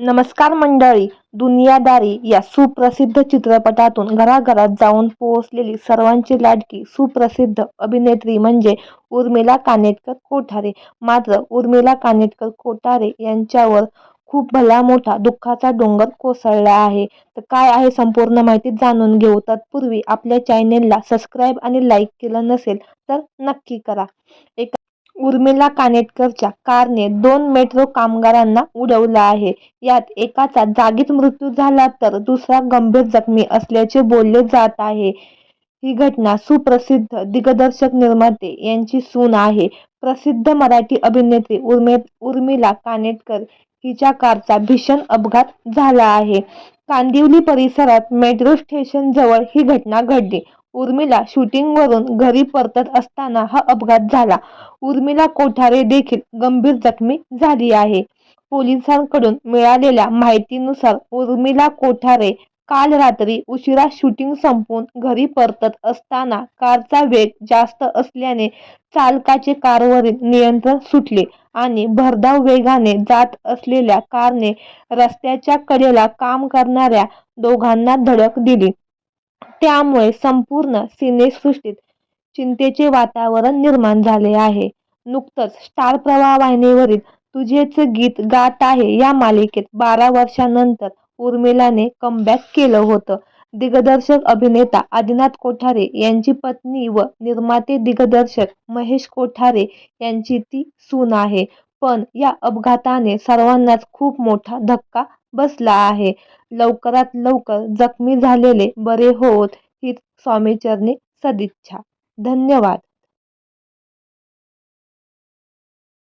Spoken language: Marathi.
नमस्कार मंडळी दुनियादारी या सुप्रसिद्ध चित्रपटातून घराघरात जाऊन पोहोचलेली सर्वांची लाडकी सुप्रसिद्ध अभिनेत्री म्हणजे उर्मिला कानेटकर कोठारे. मात्र उर्मिला कानेटकर कोठारे यांच्यावर खूप भला मोठा दुःखाचा डोंगर कोसळला आहे. तर काय आहे संपूर्ण माहिती जाणून घेऊ. तत्पूर्वी आपल्या चॅनेलला सबस्क्राईब आणि लाईक केलं नसेल तर नक्की करा. एक उर्मिला कानेटकरच्या कारने दोन मेट्रो कामगारांना उडवलं आहे. यात एकाचा जागीच मृत्यू झाला तर दुसरा गंभीर जखमी असल्याचे बोलले जात आहे. ही घटना सुप्रसिद्ध दिग्दर्शक निर्माते यांची सून आहे. प्रसिद्ध मराठी अभिनेत्री उर्मे उर्मिला कानेटकर हिच्या कारचा भीषण अपघात झाला आहे. कांदिवली परिसरात मेट्रो स्टेशन जवळ ही घटना घडली. उर्मिला शूटिंगवरून घरी परतत असताना हा अपघात झाला. उर्मिला कोठारे देखील गंभीर जखमी झाली आहे. पोलिसांकडून मिळालेल्या माहितीनुसार उर्मिला कोठारे काल रात्री उशिरा शूटिंग संपवून घरी परतत असताना कारचा वेग जास्त असल्याने चालकाचे कारवरील नियंत्रण सुटले आणि भरधाव वेगाने जात असलेल्या कारने रस्त्याच्या कडेला काम करणाऱ्या दोघांना धडक दिली. त्यामुळे संपूर्ण सिनेसृष्टीत चिंतेचे वातावरण निर्माण झाले आहे. नुकतंच स्टार प्रवाह वाहिनीवरील तुझेच गीत गात आहे या मालिकेत बारा वर्षांनंतर उर्मिलाने कमबॅक केलं होतं. दिग्दर्शक अभिनेता आदिनाथ कोठारे यांची पत्नी व निर्माते दिग्दर्शक महेश कोठारे यांची ती सून आहे. पण या अपघाताने सर्वांनाच खूप मोठा धक्का बसला आहे. लवकरात लवकर जखमी झालेले बरे होवोत ही स्वामीचरणी सदिच्छा. धन्यवाद.